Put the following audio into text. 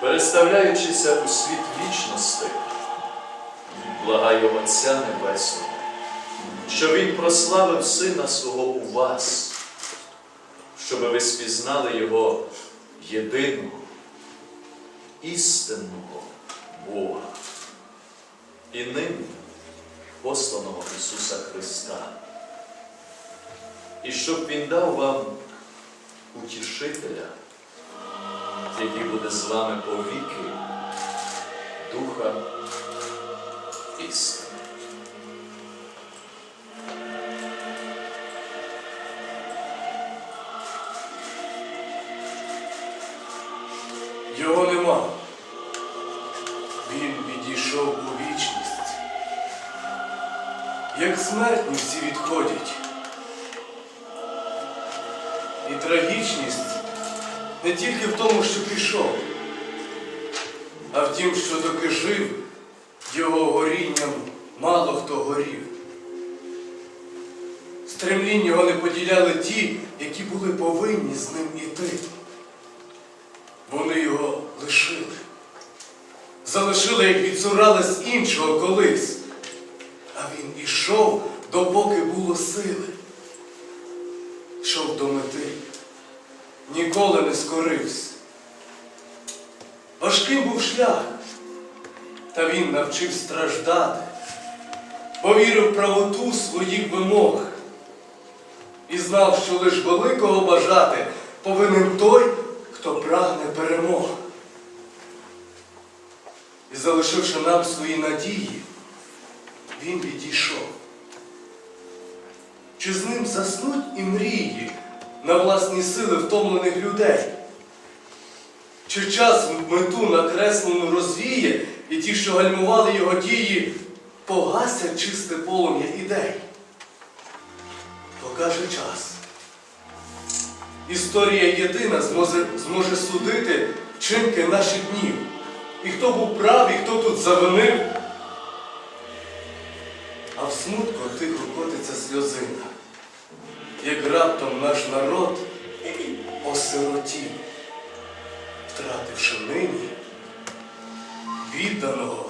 переставляючися у світ вічності, благаю Отця Небесного, що Він прославив Сина свого у вас, щоб ви спізнали Його єдиного, істинного Бога і ним посланого Ісуса Христа. І щоб Він дав вам утішителя, який буде з вами повіки, Духа істини. Його нема. Він відійшов у вічність. Як смертні всі відходять. І трагічність не тільки в тому, що пішов, а в тім, що доки жив, його горінням мало хто горів. Стремлінь його не поділяли ті, які були повинні з ним іти. Вони його лишили. Залишили, як відсурались іншого колись. А він ішов, допоки було сили. Йшов до мети, ніколи не скорився. Важким був шлях, та він навчив страждати, повірив правоту своїх вимог і знав, що лиш великого бажати повинен той, хто прагне перемог. І залишивши нам свої надії, він відійшов. Чи з ним заснуть і мрії на власні сили втомлених людей? Чи час мету накреслену розвіє, і ті, що гальмували його дії, погасять чисте полум'я ідей? Покаже час. Історія єдина зможе, зможе судити вчинки наших днів. І хто був правий, хто тут завинив. А в смутку тихо котиться сльозина, як раптом наш народ осиротів, втративши нині відданого